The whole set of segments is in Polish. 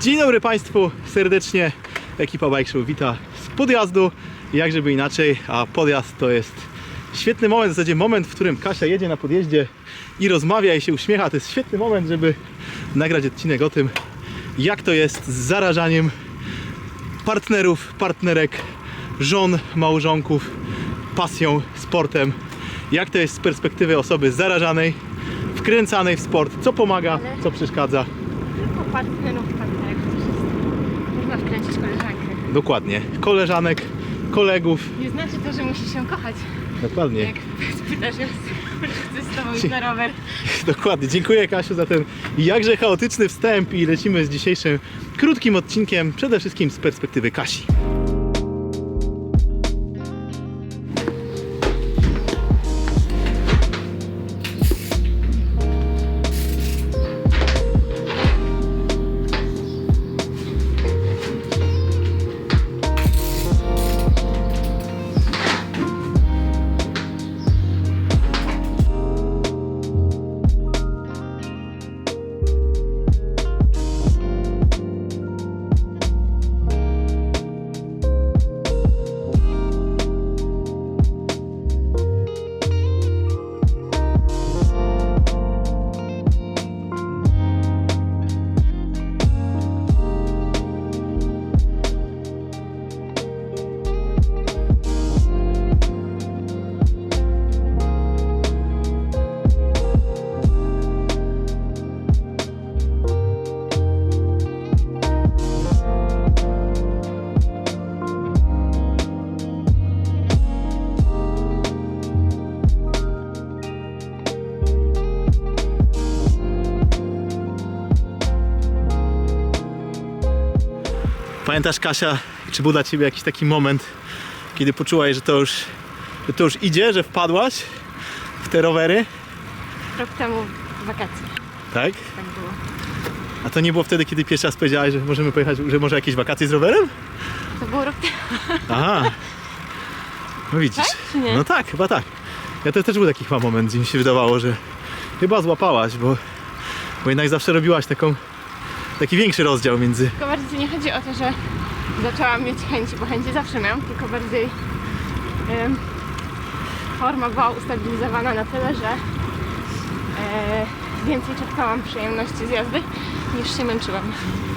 Dzień dobry Państwu, serdecznie ekipa Bike Show wita z podjazdu, jak żeby inaczej, a podjazd to jest świetny moment, w zasadzie moment, w którym Kasia jedzie na podjeździe i rozmawia i się uśmiecha, to jest świetny moment, żeby nagrać odcinek o tym, jak to jest z zarażaniem partnerów, partnerek, żon, małżonków, pasją, sportem, jak to jest z perspektywy osoby zarażanej, wkręcanej w sport, co pomaga, co przeszkadza. Tylko partnerów, jest. Można wkręcić koleżankę. Dokładnie. Koleżanek, kolegów. Nie znaczy to, że musi się kochać. Dokładnie. Jak spytasz ją, z tobą na rower. Dokładnie. Dziękuję Kasiu za ten jakże chaotyczny wstęp i lecimy z dzisiejszym krótkim odcinkiem, przede wszystkim z perspektywy Kasi. Pamiętasz Kasia, czy był dla Ciebie jakiś taki moment, kiedy poczułaś, że to już, że to już idzie, że wpadłaś w te rowery? Rok temu w wakacje. Tak? Tak było. A to nie było wtedy, kiedy pierwszy raz powiedziałaś, że możemy pojechać, że może jakieś wakacje z rowerem? To było rok temu. Aha. No widzisz. Tak, czy nie? No tak, chyba tak. Ja to też był taki chyba moment, gdzie mi się wydawało, że chyba złapałaś, bo, bo jednak zawsze robiłaś taką, taki większy rozdział między. Tylko bardziej nie chodzi o to, że zaczęłam mieć chęci, bo chęci zawsze miałam, tylko bardziej forma była ustabilizowana na tyle, że e, więcej czerpałam przyjemności z jazdy niż się męczyłam.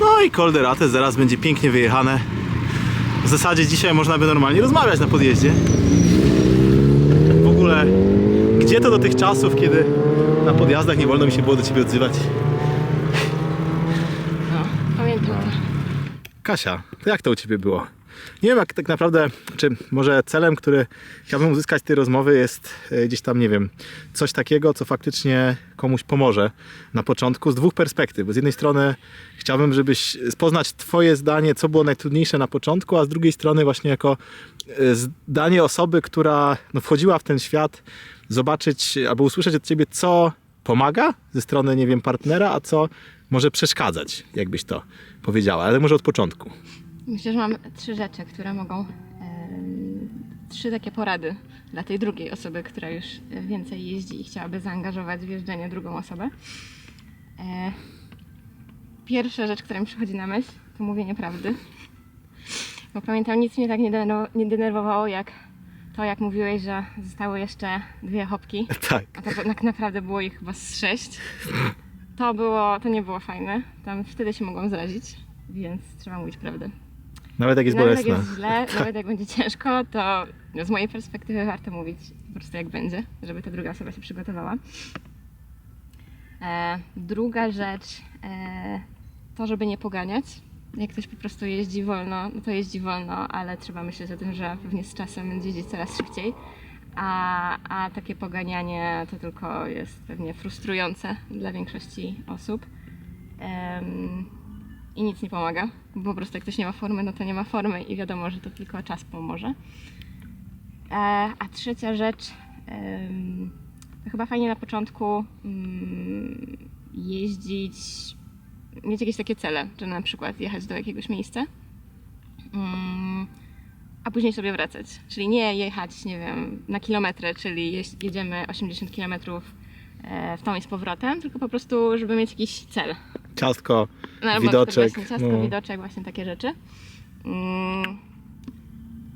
No i Kolderate zaraz będzie pięknie wyjechane. W zasadzie dzisiaj można by normalnie rozmawiać na podjeździe. W ogóle, gdzie to do tych czasów, kiedy na podjazdach nie wolno mi się było do ciebie odzywać? No, pamiętam to. Kasia, to jak to u Ciebie było? Nie wiem, jak tak naprawdę, czy może celem, który chciałbym uzyskać z tej rozmowy jest e, gdzieś tam, nie wiem, coś takiego, co faktycznie komuś pomoże na początku z dwóch perspektyw. Z jednej strony chciałbym, żebyś poznać Twoje zdanie, co było najtrudniejsze na początku, a z drugiej strony właśnie jako e, zdanie osoby, która no, wchodziła w ten świat, zobaczyć albo usłyszeć od Ciebie, co pomaga ze strony, nie wiem, partnera, a co może przeszkadzać, jakbyś to powiedziała, ale może od początku. Myślę, że mam trzy rzeczy, które mogą. em, trzy takie porady dla tej drugiej osoby, która już więcej jeździ i chciałaby zaangażować w jeżdżenie drugą osobę. E, pierwsza rzecz, która mi przychodzi na myśl, to mówienie prawdy. Bo pamiętam, nic mnie tak nie denerwowało, jak to, jak mówiłeś, że zostały jeszcze dwie hopki, Tak. a tak naprawdę było ich chyba z sześć. To było, to nie było fajne. Tam wtedy się mogłam zrazić, więc trzeba mówić prawdę. Nawet jak jest Nawet jak bolesne. jest źle, nawet jak będzie ciężko, to z mojej perspektywy warto mówić po prostu jak będzie, żeby ta druga osoba się przygotowała. E, druga rzecz, e, to żeby nie poganiać. Jak ktoś po prostu jeździ wolno, no to jeździ wolno, ale trzeba myśleć o tym, że pewnie z czasem będzie jeździć coraz szybciej. A, a takie poganianie to tylko jest pewnie frustrujące dla większości osób. Em, i nic nie pomaga. Bo po prostu jak ktoś nie ma formy, no to nie ma formy i wiadomo, że to tylko czas pomoże. E, a trzecia rzecz, em, to chyba fajnie na początku mm, jeździć, mieć jakieś takie cele, że na przykład jechać do jakiegoś miejsca, mm, a później sobie wracać. Czyli nie jechać, nie wiem, na kilometry, czyli jedziemy 80 kilometrów e, w tą i z powrotem, tylko po prostu, żeby mieć jakiś cel. ciastko, No, widoczek. Właśnie ciastko, no. widoczek, właśnie takie rzeczy. Mm.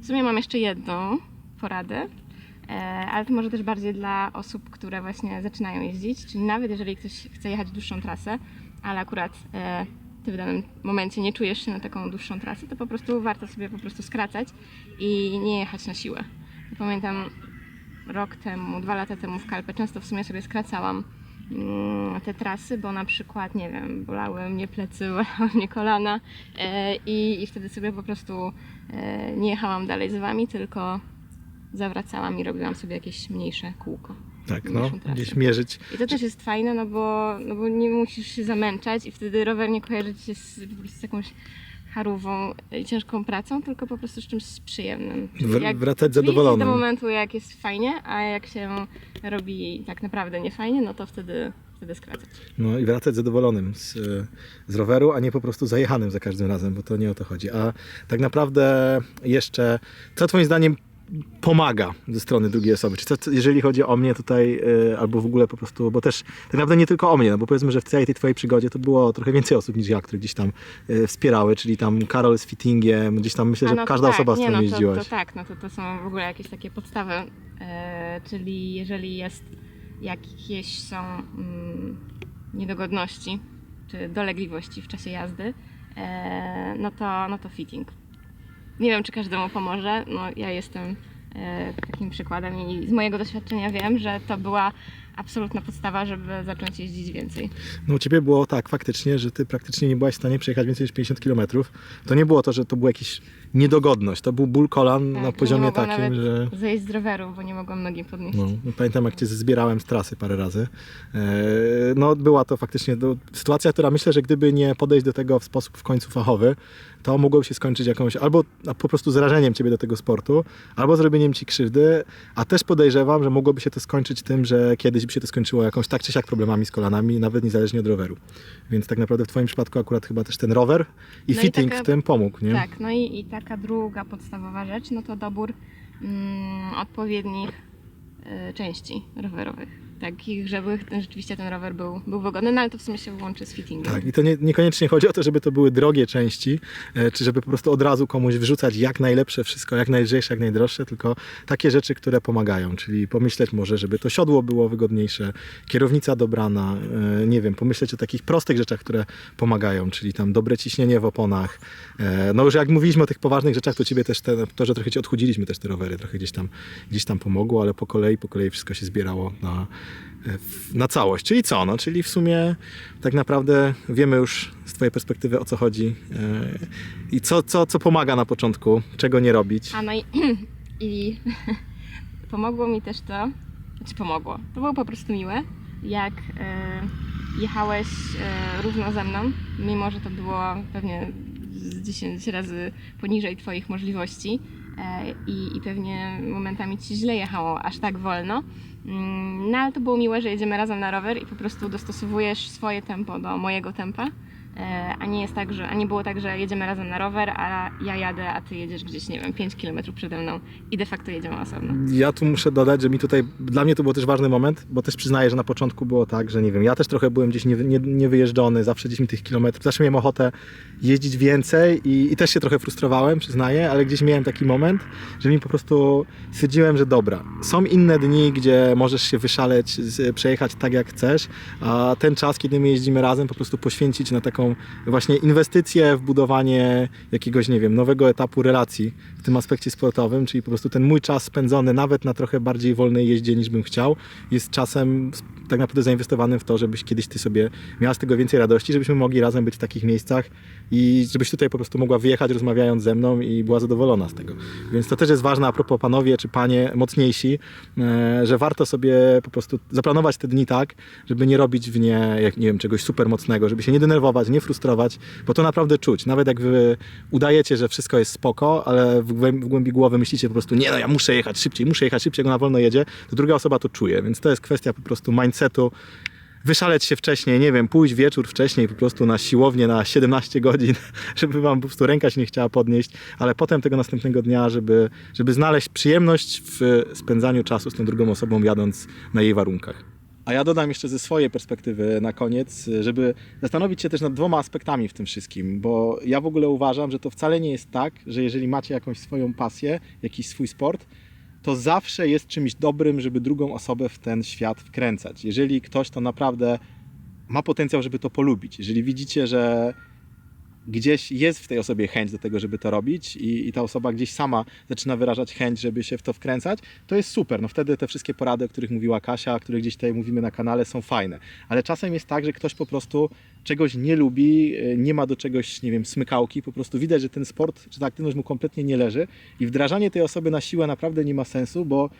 W sumie mam jeszcze jedną poradę, e, ale to może też bardziej dla osób, które właśnie zaczynają jeździć, czyli nawet jeżeli ktoś chce jechać dłuższą trasę, ale akurat e, ty w danym momencie nie czujesz się na taką dłuższą trasę, to po prostu warto sobie po prostu skracać i nie jechać na siłę. Pamiętam rok temu, dwa lata temu w Kalpę często w sumie sobie skracałam mm, te trasy, bo na przykład, nie wiem, bolały mnie plecy, bolały mnie kolana e, i, i wtedy sobie po prostu e, nie jechałam dalej z wami, tylko zawracałam i robiłam sobie jakieś mniejsze kółko. Tak, no, gdzieś mierzyć. I to też jest fajne, no bo, no bo nie musisz się zamęczać i wtedy rower nie kojarzy ci się z, z jakąś charówą i ciężką pracą, tylko po prostu z czymś przyjemnym. Wr- wracać zadowolonym. do momentu, jak jest fajnie, a jak się robi tak naprawdę niefajnie, no to wtedy, wtedy skracać. No i wracać zadowolonym z, z roweru, a nie po prostu zajechanym za każdym razem, bo to nie o to chodzi. A tak naprawdę jeszcze, co twoim zdaniem pomaga ze strony drugiej osoby? Czy co- jeżeli chodzi o mnie tutaj, y, albo w ogóle po prostu, bo też tak naprawdę nie tylko o mnie, no bo powiedzmy, że w całej tej twojej przygodzie to było trochę więcej osób niż ja, które gdzieś tam y, wspierały, czyli tam Karol z fittingiem, gdzieś tam myślę, A że no to każda tak, osoba z nie, którą no to, jeździłaś. to tak, no to, to są w ogóle jakieś takie podstawy, e, czyli jeżeli jest jakieś są mm, niedogodności czy dolegliwości w czasie jazdy, e, no, to, no to fitting. Nie wiem, czy każdemu pomoże, no ja jestem e, takim przykładem i z mojego doświadczenia wiem, że to była absolutna podstawa, żeby zacząć jeździć więcej. No u Ciebie było tak faktycznie, że Ty praktycznie nie byłaś w stanie przejechać więcej niż 50 km. To nie było to, że to była jakaś niedogodność, to był ból kolan Tak, na poziomie takim, że... Zejść z roweru, bo nie mogłam nogi podnieść. No, pamiętam jak Cię zbierałem z trasy parę razy. E, No była to faktycznie do, sytuacja, która myślę, że gdyby nie podejść do tego w sposób w końcu fachowy, to mogłoby się skończyć jakąś albo po prostu zrażeniem Ciebie do tego sportu, albo zrobieniem Ci krzywdy, a też podejrzewam, że mogłoby się to skończyć tym, że kiedyś by się to skończyło jakąś tak czy siak problemami z kolanami, nawet niezależnie od roweru. Więc tak naprawdę w Twoim przypadku akurat chyba też ten rower i No i fitting taka- w tym pomógł, nie? Tak, no i, i taka druga podstawowa rzecz, no to dobór mm, odpowiednich y, części rowerowych. Takich, żeby ten, rzeczywiście ten rower był, był wygodny, no ale to w sumie się łączy z fittingiem. Tak, i to nie, niekoniecznie chodzi o to, żeby to były drogie części, e, czy żeby po prostu od razu komuś wrzucać jak najlepsze wszystko, jak najlżejsze, jak najdroższe, tylko takie rzeczy, które pomagają, czyli pomyśleć może, żeby to siodło było wygodniejsze, kierownica dobrana, e, nie wiem, pomyśleć o takich prostych rzeczach, które pomagają, czyli tam dobre ciśnienie w oponach. E, No już jak mówiliśmy o tych poważnych rzeczach, to ciebie też te, to, że trochę cię odchudziliśmy też te rowery, trochę gdzieś tam, gdzieś tam pomogło, ale po kolei, po kolei wszystko się zbierało na, na całość. Czyli co? No, czyli w sumie tak naprawdę wiemy już z Twojej perspektywy o co chodzi e, i co, co, co pomaga na początku, czego nie robić. A no i, i pomogło mi też to, znaczy pomogło, to było po prostu miłe, jak e, jechałeś e, równo ze mną, mimo że to było pewnie z 10 razy poniżej Twoich możliwości i, i pewnie momentami Ci źle jechało aż tak wolno. Mm, No ale to było miłe, że jedziemy razem na rower i po prostu dostosowujesz swoje tempo do mojego tempa. E, A nie jest tak, że a nie było tak, że jedziemy razem na rower, a ja jadę, a ty jedziesz gdzieś, nie wiem, 5 km przede mną i de facto jedziemy osobno. Ja tu muszę dodać, że mi tutaj, dla mnie to był też ważny moment, bo też przyznaję, że na początku było tak, że nie wiem, ja też trochę byłem gdzieś nie, nie, niewyjeżdżony, zawsze gdzieś mi tych kilometrów, zawsze miałem ochotę jeździć więcej i, i też się trochę frustrowałem, przyznaję, ale gdzieś miałem taki moment, że mi po prostu stwierdziłem, że dobra, są inne dni, gdzie możesz się wyszaleć, przejechać tak jak chcesz, a ten czas, kiedy my jeździmy razem, po prostu poświęcić na taką właśnie inwestycję w budowanie jakiegoś, nie wiem, nowego etapu relacji w tym aspekcie sportowym, czyli po prostu ten mój czas spędzony nawet na trochę bardziej wolnej jeździe niż bym chciał, jest czasem tak naprawdę zainwestowanym w to, żebyś kiedyś ty sobie miała z tego więcej radości, żebyśmy mogli razem być w takich miejscach i żebyś tutaj po prostu mogła wyjechać rozmawiając ze mną i była zadowolona z tego. Więc to też jest ważne a propos panowie czy panie mocniejsi, e, że warto sobie po prostu zaplanować te dni tak, żeby nie robić w nie, jak nie wiem, czegoś super mocnego, żeby się nie denerwować, nie frustrować, bo to naprawdę czuć. Nawet jak wy udajecie, że wszystko jest spoko, ale w głębi, głowy myślicie po prostu, nie no, ja muszę jechać szybciej, muszę jechać szybciej, jak ona wolno jedzie, to druga osoba to czuje. Więc to jest kwestia po prostu mindsetu, wyszaleć się wcześniej, nie wiem, pójść wieczór wcześniej po prostu na siłownię na 17 godzin, żeby wam po prostu ręka się nie chciała podnieść, ale potem tego następnego dnia, żeby, żeby znaleźć przyjemność w spędzaniu czasu z tą drugą osobą, jadąc na jej warunkach. A ja dodam jeszcze ze swojej perspektywy na koniec, żeby zastanowić się też nad dwoma aspektami w tym wszystkim, bo ja w ogóle uważam, że to wcale nie jest tak, że jeżeli macie jakąś swoją pasję, jakiś swój sport, to zawsze jest czymś dobrym, żeby drugą osobę w ten świat wkręcać. Jeżeli ktoś to naprawdę ma potencjał, żeby to polubić, jeżeli widzicie, że gdzieś jest w tej osobie chęć do tego, żeby to robić i, i ta osoba gdzieś sama zaczyna wyrażać chęć, żeby się w to wkręcać, to jest super. No wtedy te wszystkie porady, o których mówiła Kasia, o których gdzieś tutaj mówimy na kanale, są fajne. Ale czasem jest tak, że ktoś po prostu czegoś nie lubi, y, nie ma do czegoś, nie wiem, smykałki, po prostu widać, że ten sport czy ta aktywność mu kompletnie nie leży i wdrażanie tej osoby na siłę naprawdę nie ma sensu, bo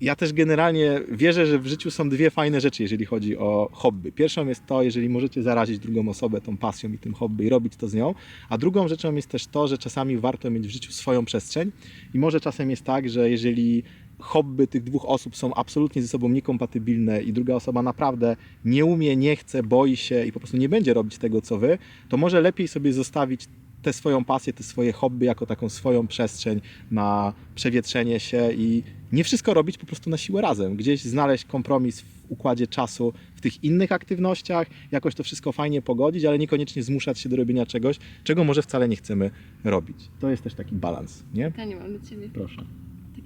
ja też generalnie wierzę, że w życiu są dwie fajne rzeczy, jeżeli chodzi o hobby. Pierwszą jest to, jeżeli możecie zarazić drugą osobę tą pasją i tym hobby i robić to z nią, a drugą rzeczą jest też to, że czasami warto mieć w życiu swoją przestrzeń i może czasem jest tak, że jeżeli hobby tych dwóch osób są absolutnie ze sobą niekompatybilne i druga osoba naprawdę nie umie, nie chce, boi się i po prostu nie będzie robić tego, co wy, to może lepiej sobie zostawić tę swoją pasję, te swoje hobby jako taką swoją przestrzeń na przewietrzenie się i nie wszystko robić po prostu na siłę razem. Gdzieś znaleźć kompromis w układzie czasu, w tych innych aktywnościach, jakoś to wszystko fajnie pogodzić, ale niekoniecznie zmuszać się do robienia czegoś, czego może wcale nie chcemy robić. To jest też taki balans, nie? To nie mam do ciebie. Proszę.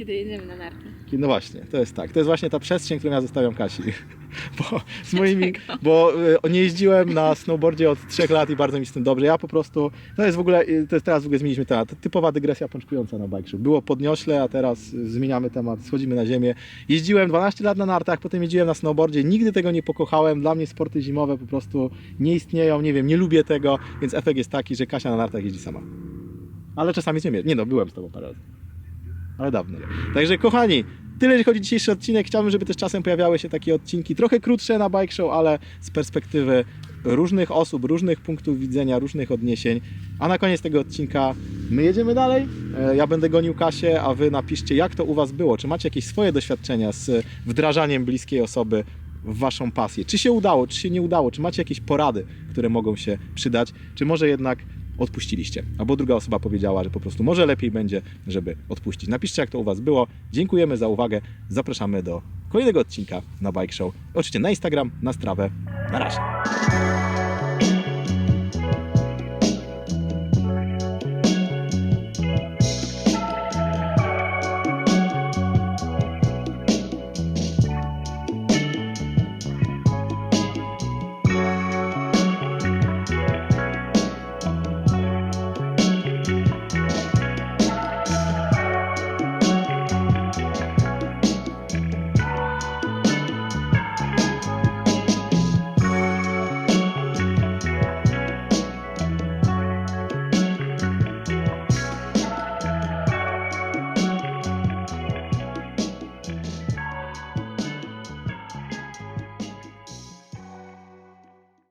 Kiedy jedziemy na narty? No właśnie, to jest tak. To jest właśnie ta przestrzeń, którą ja zostawiam Kasi. Bo z moimi, bo y, nie jeździłem na snowboardzie od trzech lat i bardzo mi z tym dobrze. Ja po prostu, to jest w ogóle, y, to jest teraz w ogóle zmieniliśmy temat. Typowa dygresja pączkująca na bike shop. Było podniośle, a teraz y, zmieniamy temat, schodzimy na ziemię. Jeździłem 12 lat na nartach, potem jeździłem na snowboardzie. Nigdy tego nie pokochałem. Dla mnie sporty zimowe po prostu nie istnieją, nie wiem, nie lubię tego, więc efekt jest taki, że Kasia na nartach jeździ sama. Ale czasami z nią jeżdżę. Nie no, byłem z tobą parę razy ale dawno. Także kochani, tyle jeśli chodzi o dzisiejszy odcinek. Chciałbym, żeby też czasem pojawiały się takie odcinki trochę krótsze na Bike Show, ale z perspektywy różnych osób, różnych punktów widzenia, różnych odniesień. A na koniec tego odcinka my jedziemy dalej. E, Ja będę gonił Kasię, a wy napiszcie, jak to u was było. Czy macie jakieś swoje doświadczenia z wdrażaniem bliskiej osoby w waszą pasję? Czy się udało, czy się nie udało? Czy macie jakieś porady, które mogą się przydać? Czy może jednak odpuściliście. Albo druga osoba powiedziała, że po prostu może lepiej będzie, żeby odpuścić. Napiszcie, jak to u Was było. Dziękujemy za uwagę. Zapraszamy do kolejnego odcinka na Bike Show. Oczywiście na Instagram, na strawę. Na razie.